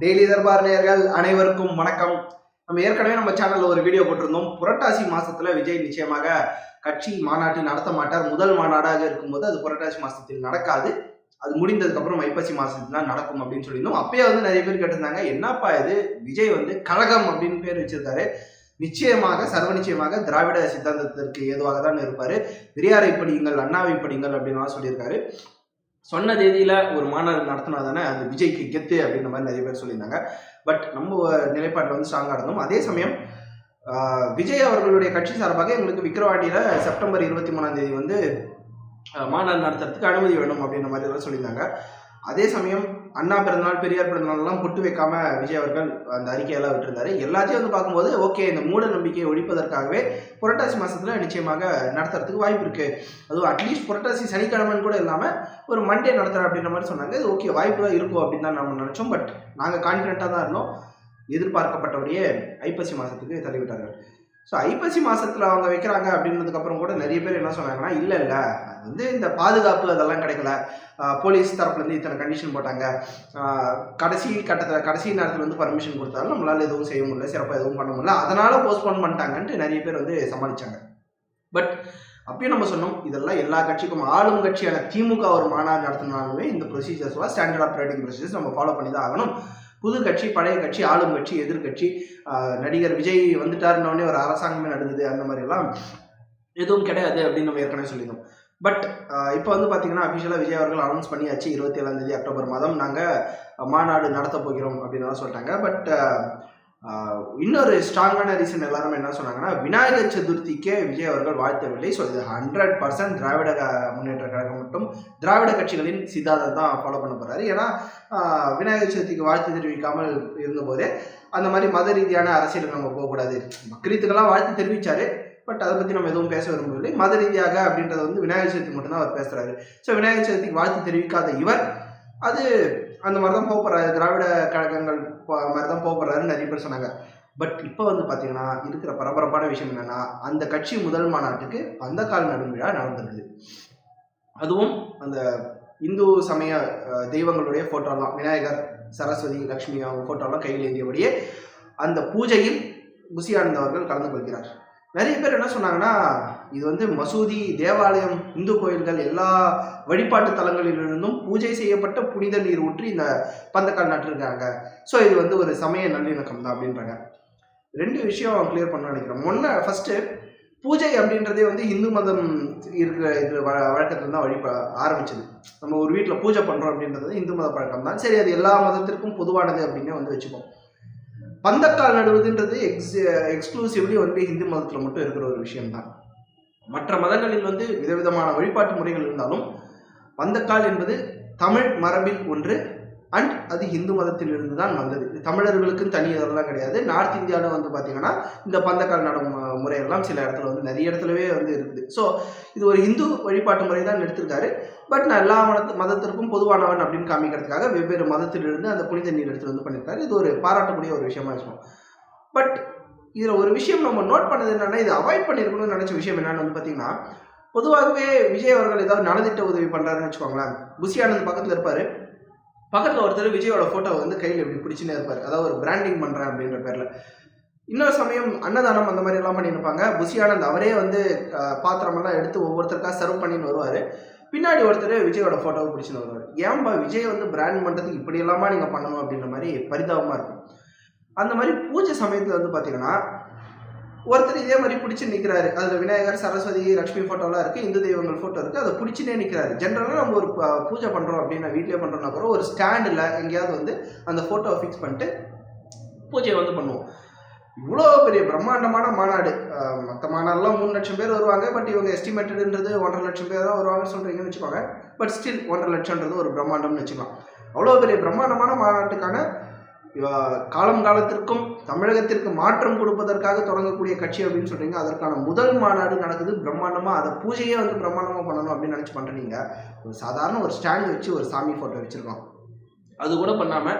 Daily Darbar நேயர்கள் அனைவருக்கும் வணக்கம். நம்ம ஏற்கனவே நம்ம சேனல்ல ஒரு வீடியோ போட்டிருந்தோம். புரட்டாசி மாசத்துல விஜய் நிச்சயமாக கட்சி மாநாட்டை நடத்த மாட்டார். முதல் மாநாடாக இருக்கும்போது அது புரட்டாசி மாசத்தில் நடக்காது. அது முடிந்ததுக்கு அப்புறம் ஐப்பசி மாசத்துல தான் நடக்கும் அப்படின்னு சொல்லியிருந்தோம். அப்பயே வந்து நிறைய பேர் கேட்டிருந்தாங்க என்னப்பா இது? விஜய் வந்து கழகம் அப்படின்னு பேர் வச்சிருக்காரு. நிச்சயமாக சர்வ நிச்சயமாக திராவிட சித்தாந்தத்திற்கு ஏதுவாக தான் இருப்பாரு. பெரியாரை படியுங்கள் அண்ணாவை படியுங்கள் அப்படின்லாம் சொல்லியிருக்காரு. சொன்ன தேதியில ஒரு மாநாடு நடத்தினா தானே அது விஜய்க்கு கெத்து அப்படின்ற மாதிரி நிறைய பேர் சொல்லியிருந்தாங்க. பட் நம்ம நிலைப்பாட்டில் வந்து ஸ்ட்ராங்காக இருந்தோம். அதே சமயம் விஜய் அவர்களுடைய கட்சி சார்பாக எங்களுக்கு விக்கிரவாண்டியில செப்டம்பர் இருபத்தி மூணாம் தேதி வந்து மாநாடு நடத்துறதுக்கு அனுமதி வேணும் அப்படின்ற மாதிரி எல்லாம் சொல்லியிருந்தாங்க. அதே சமயம் அண்ணா பிறந்தநாள் பெரியார் பிறந்தநாள்லாம் பொட்டு வைக்காம விஜய் அவர்கள் அந்த அறிக்கையெல்லாம் விட்டுருந்தாரு. எல்லாத்தையும் வந்து பார்க்கும்போது ஓகே இந்த மூட நம்பிக்கையை ஒழிப்பதற்காகவே புரட்டாசி மாசத்துல நிச்சயமாக நடத்துறதுக்கு வாய்ப்பு இருக்கு. அதுவும் அட்லீஸ்ட் புரட்டாசி சனிக்கிழமைன்னு கூட இல்லாம ஒரு மண்டே நடத்துறேன் அப்படின்ற மாதிரி சொன்னாங்க. இது ஓகே வாய்ப்பு தான் இருக்கும் அப்படின்னு தான் நம்ம நினைச்சோம். பட் நாங்கள் கான்ஃபிடென்ட்டாக தான் இருந்தோம். எதிர்பார்க்கப்பட்டபடியே ஐப்பசி மாசத்துக்கு தள்ளிவிட்டார்கள் ஸோ ஐப்பசி மாதத்தில் அவங்க வைக்கிறாங்க அப்படின்றதுக்கப்புறம் கூட நிறைய பேர் என்ன சொன்னாங்கன்னா இல்லை இல்லை அது வந்து இந்த பாதுகாப்பு அதெல்லாம் கிடைக்கல. போலீஸ் தரப்புலேருந்து இத்தனை கண்டிஷன் போட்டாங்க. கடைசி கட்டத்தில் கடைசி நேரத்தில் வந்து பர்மிஷன் கொடுத்தாலும் நம்மளால் எதுவும் செய்ய முடியல சிறப்பாக எதுவும் பண்ண முடியல. அதனால் போஸ்ட்போன் பண்ணிட்டாங்கன்ட்டு நிறைய பேர் வந்து சமாளிச்சாங்க. பட் அப்பயும் நம்ம சொன்னோம் இதெல்லாம் எல்லா கட்சிக்கும் ஆளும் கட்சியான திமுக ஒரு மாநாடு நடத்தினாலுமே இந்த ப்ரொசீஜர்ஸ்லாம் ஸ்டாண்டர்ட் ஆப்ரேட்டிங் ப்ரொசீஜர்ஸ் நம்ம ஃபாலோ பண்ணி தான் ஆகணும். புது கட்சி பழைய கட்சி ஆளும் கட்சி எதிர்கட்சி நடிகர் விஜய் வந்துட்டாருன்னொடனே ஒரு அரசாங்கமே நடந்தது அந்த மாதிரி எல்லாம் எதுவும் கிடையாது அப்படின்னு நம்ம ஏற்கனவே சொல்லியிருந்தோம். பட் இப்போ வந்து பார்த்தீங்கன்னா அஃபிஷியலாக விஜய் அவர்கள் அனௌன்ஸ் பண்ணியாச்சு இருபத்தி ஏழாம் தேதி அக்டோபர் மாதம். நாங்கள் மாநாடு நடத்த போகிறோம் அப்படின்னு சொல்லிட்டாங்க. பட் இன்னொரு ஸ்ட்ராங்கான ரீசன் எல்லாரும் என்ன சொன்னாங்கன்னா விநாயகர் சதுர்த்திக்கே விஜய் அவர்கள் வாழ்த்தவில்லை. ஸோ இது ஹண்ட்ரட் பர்சன்ட் திராவிட முன்னேற்ற கழகம் மட்டும் திராவிட கட்சிகளின் சித்தாந்தம் தான் ஃபாலோ பண்ண போறாரு. ஏன்னா விநாயகர் சதுர்த்திக்கு வாழ்த்து தெரிவிக்காமல் இருந்தபோதே அந்த மாதிரி மத ரீதியான அரசியலுக்கு நம்ம போகக்கூடாது பக்ரீத்துக்கெல்லாம் வாழ்த்து தெரிவிச்சாரு. பட் அதை பற்றி நம்ம எதுவும் பேச விரும்பவில்லை. மத ரீதியாக அப்படின்றத வந்து விநாயகர் சதுர்த்தி மட்டும்தான் அவர் பேசுறாரு. ஸோ விநாயகர் சதுர்த்திக்கு வாழ்த்து தெரிவிக்காத இவர் அது அந்த மாதிரி தான் போகிறாரு திராவிட கழகங்கள் மாதிரி தான் போகிறாருன்னு நிறைய பேர் சொன்னாங்க. பட் இப்போ வந்து பார்த்தீங்கன்னா இருக்கிற பரபரப்பான விஷயம் என்னென்னா அந்த கட்சி முதல் மாநாட்டுக்கு பந்தக்கால் நடும் விழா நடந்திருக்குது அதுவும் அந்த இந்து சமய தெய்வங்களுடைய ஃபோட்டோலாம் விநாயகர் சரஸ்வதி லக்ஷ்மி அவங்க ஃபோட்டோலாம் கையில் ஏந்தியபடியே அந்த பூஜையில் புசி அவர்கள் கலந்து கொள்கிறார். நிறைய பேர் என்ன சொன்னாங்கன்னா இது வந்து மசூதி தேவாலயம் இந்து கோயில்கள் எல்லா வழிபாட்டு தலங்களிலிருந்தும் பூஜை செய்யப்பட்ட புனித நீர் ஊற்றி இந்த பந்தக்கால் நட்டிருக்காங்க. ஸோ இது வந்து ஒரு சமய நல்லிணக்கம் தான் அப்படின்றாங்க. ரெண்டு விஷயம் கிளியர் பண்ண நினைக்கிறேன். ஒன்று ஃபஸ்ட்டு பூஜை அப்படின்றதே வந்து இந்து மதம் இருக்கிற இது வ வழக்கத்துல தான் வழி ஆரம்பிச்சது. நம்ம ஒரு வீட்டில் பூஜை பண்ணுறோம் அப்படின்றது இந்து மத பழக்கம் தான். சரி அது எல்லா மதத்திற்கும் பொதுவானது அப்படின்னே வந்து வச்சுப்போம். பந்தக்கால் நடுவதுன்றது எக்ஸ் எக்ஸ்க்ளூசிவ்லி வந்து இந்து மதத்தில் மட்டும் இருக்கிற ஒரு விஷயம்தான். மற்ற மதங்களில் வந்து விதவிதமான வழிபாட்டு முறைகள் இருந்தாலும் பந்தக்கால் என்பது தமிழ் மரபில் ஒன்று அண்ட் அது ஹிந்து மதத்திலிருந்து தான் வந்தது தமிழர்களுக்கும் தனி இதெல்லாம் கிடையாது. நார்த் இந்தியாவில் வந்து பார்த்தீங்கன்னா இந்த பந்தக்கால் நடும் முறையெல்லாம் சில இடத்துல வந்து நிறைய இடத்துலவே வந்து இருக்குது. ஸோ இது ஒரு ஹிந்து வழிபாட்டு முறை தான் எடுத்திருக்காரு. பட் நான் எல்லா மத மதத்திற்கும் பொதுவானவன் அப்படின்னு காமிக்கிறதுக்காக வெவ்வேறு மதத்திலிருந்து அந்த புனித நீர் எடுத்து வந்து பண்ணியிருக்காரு. இது ஒரு பாராட்டக்கூடிய ஒரு விஷயமா இருக்கும். பட் இதில் ஒரு விஷயம் நம்ம நோட் பண்ணது என்னென்னா இது அவாய்ட் பண்ணியிருக்கணும்னு நினச்ச விஷயம் என்னென்னு வந்து பார்த்தீங்கன்னா பொதுவாகவே விஜய் அவர்கள் ஏதாவது நலத்திட்ட உதவி பண்ணுறாருன்னு வச்சுக்கோங்களேன். புசி பக்கத்தில் இருப்பார். பக்கத்தில் ஒருத்தர் விஜயோட ஃபோட்டோவை வந்து கையில் இப்படி பிடிச்சுனே இருப்பார். அதாவது ஒரு பிராண்டிங் பண்ணுறேன் அப்படின்ற பேரில். இன்னொரு சமயம் அன்னதானம் அந்த மாதிரி எல்லாம் பண்ணியிருப்பாங்க. புசியானந்த் அவரே வந்து பாத்திரமெல்லாம் எடுத்து ஒவ்வொருத்தருக்கா சர்வ் பண்ணின்னு வருவார். பின்னாடி ஒருத்தர் விஜயோட ஃபோட்டோவை பிடிச்சின்னு வருவார். ஏன்பா விஜய் வந்து பிராண்ட் பண்ணுறதுக்கு இப்படி எல்லாமா நீங்கள் பண்ணணும் அப்படின்ற மாதிரி பரிதாபமாக இருக்கும். அந்த மாதிரி பூஜை சமயத்தில் வந்து பார்த்தீங்கன்னா ஒருத்தர் இதே மாதிரி பிடிச்சி நிற்கிறாரு அதில் விநாயகர் சரஸ்வதி லக்ஷ்மி ஃபோட்டோலாம் இருக்குது இந்து தெய்வங்கள் ஃபோட்டோ இருக்குது அதை பிடிச்சினே நிற்கிறாரு ஜென்ரலாக நம்ம ஒரு ப- பூஜை பண்ணுறோம் அப்படின்னா வீட்டிலே பண்ணுறோம்னா கூட ஒரு ஸ்டாண்டில் எங்கேயாவது வந்து அந்த ஃபோட்டோவை ஃபிக்ஸ் பண்ணிட்டு பூஜையை வந்து பண்ணுவோம். இவ்வளோ பெரிய பிரம்மாண்டமான மாநாடு. மற்ற மாநாடுலாம் மூணு லட்சம் பேர் வருவாங்க. பட் இவங்க எஸ்டிமேட்டடுன்றது ஒன்றரை லட்சம் பேர் தான் வருவாங்கன்னு சொல்கிறீங்கன்னு வச்சுக்கோங்க. பட் ஸ்டில் ஒன்றரை லட்சம்ன்றது ஒரு பிரம்மாண்டம்னு வச்சுக்கலாம். அவ்வளோ பெரிய பிரம்மாண்டமான மாநாட்டுக்கான காலம் காலத்திற்கும் தமிழகத்திற்கு மாற்றம் கொடுப்பதற்காக தொடங்கக்கூடிய கட்சி அப்படின்னு சொல்றீங்க. அதற்கான முதல் மாநாடு நடக்குது. பிரம்மாண்டமா அதை பூஜையே வந்து பிரம்மாண்டமா பண்ணணும் அப்படின்னு நினைச்சு பண்றீங்க. ஒரு சாதாரண ஒரு ஸ்டாண்ட் வச்சு ஒரு சாமி போட்டோ வச்சிருக்கோம். அது கூட பண்ணாம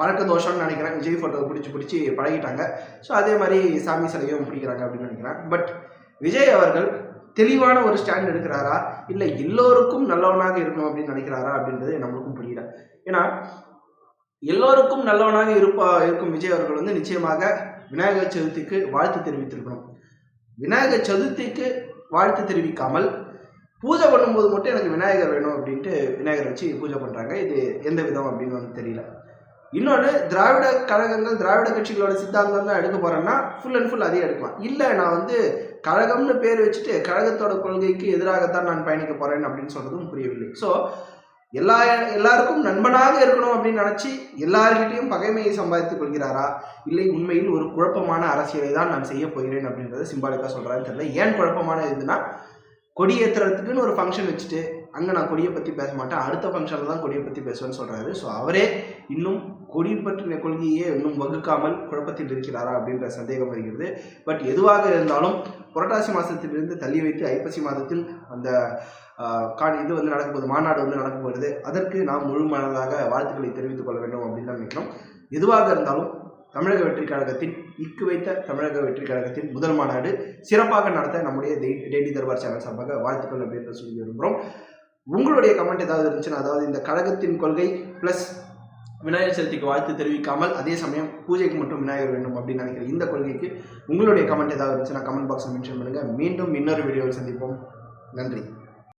பழக்க தோஷம்னு நினைக்கிறேன். விஜய் ஃபோட்டோவை பிடிச்சி பிடிச்சி பழகிட்டாங்க. ஸோ அதே மாதிரி சாமி சிலையும் பிடிக்கிறாங்க அப்படின்னு நினைக்கிறேன். பட் விஜய் அவர்கள் தெளிவான ஒரு ஸ்டாண்ட் எடுக்கிறாரா? இல்லை எல்லோருக்கும் நல்லவனாக இருக்கணும் அப்படின்னு நினைக்கிறாரா அப்படின்றது நம்மளுக்கும் புரியல. ஏன்னா எல்லோருக்கும் நல்லவனாக இருப்பா இருக்கும் விஜய் அவர்கள் வந்து நிச்சயமாக விநாயகர் சதுர்த்திக்கு வாழ்த்து தெரிவித்திருக்கணும். விநாயகர் சதுர்த்திக்கு வாழ்த்து தெரிவிக்காமல் பூஜை பண்ணும்போது மட்டும் எனக்கு விநாயகர் வேணும் அப்படின்ட்டு விநாயகர் வச்சு பூஜை பண்ணுறாங்க இது எந்த விதம் அப்படின்னு வந்து தெரியல. இன்னொன்று திராவிட கழகங்கள் திராவிட கட்சிகளோட சித்தாந்தம் தான் எடுக்க போகிறேன்னா ஃபுல் அண்ட் ஃபுல் அதையும் எடுக்கலாம். இல்லை நான் வந்து கழகம்னு பேர் வச்சுட்டு கழகத்தோட கொள்கைக்கு எதிராகத்தான் நான் பயணிக்க போகிறேன் அப்படின்னு சொல்கிறதும் புரியவில்லை. ஸோ எல்லா எல்லாருக்கும் நண்பனாக இருக்கணும் அப்படின்னு நினச்சி எல்லார்கிட்டையும் பகைமையை சம்பாதித்துக் கொள்கிறாரா? இல்லை உண்மையில் ஒரு குழப்பமான அரசியலை தான் நான் செய்ய போகிறேன் அப்படின்றத சிம்பாலிக்காக சொல்கிறான்னு தெரியல. ஏன் குழப்பமான இதுன்னா கொடியேற்றுறதுக்குன்னு ஒரு ஃபங்க்ஷன் வச்சுட்டு அங்கே நான் கொடியை பற்றி பேச மாட்டேன் அடுத்த ஃபங்க்ஷனில் தான் கொடியை பற்றி பேசுவேன்னு சொல்கிறாரு ஸோ அவரே இன்னும் கொடி பற்றின கொள்கையே இன்னும் வகுக்காமல் குழப்பத்தில் இருக்கிறாரா அப்படின்ற சந்தேகம் வருகிறது. பட் எதுவாக இருந்தாலும் புரட்டாசி மாதத்திலிருந்து தள்ளி வைத்து ஐப்பசி மாதத்தில் அந்த ஆஹ், இது வந்து நடக்கும் போது மாநாடு வந்து நடக்க போகிறது. அதற்கு நாம் முழு மனதாக வாழ்த்துக்களை தெரிவித்துக் கொள்ள வேண்டும் அப்படின்னு தான் நினைக்கிறோம். எதுவாக இருந்தாலும் தமிழக வெற்றி கழகத்தின் இக்கு வைத்த தமிழக வெற்றி கழகத்தின் முதல் மாநாடு சிறப்பாக நடத்த நம்முடைய டெய்- டெய்லி தர்பார் சேனல் சார்பாக வாழ்த்துக்கள் அப்படின்னு சொல்லி விரும்புகிறோம். உங்களுடைய கமெண்ட் ஏதாவது இருந்துச்சுன்னா அதாவது இந்த கழகத்தின் கொள்கை ப்ளஸ் விநாயகர் சதுர்த்திக்கு வாழ்த்து தெரிவிக்காமல் அதே சமயம் பூஜைக்கு மட்டும் விநாயகர் வேண்டும் அப்படின்னு நினைக்கிற இந்த கொள்கைக்கு உங்களுடைய கமெண்ட் ஏதாவது இருந்துச்சுன்னா கமெண்ட் பாக்ஸில் மென்ஷன் பண்ணுங்கள் மீண்டும் இன்னொரு வீடியோவில் சந்திப்போம். நன்றி.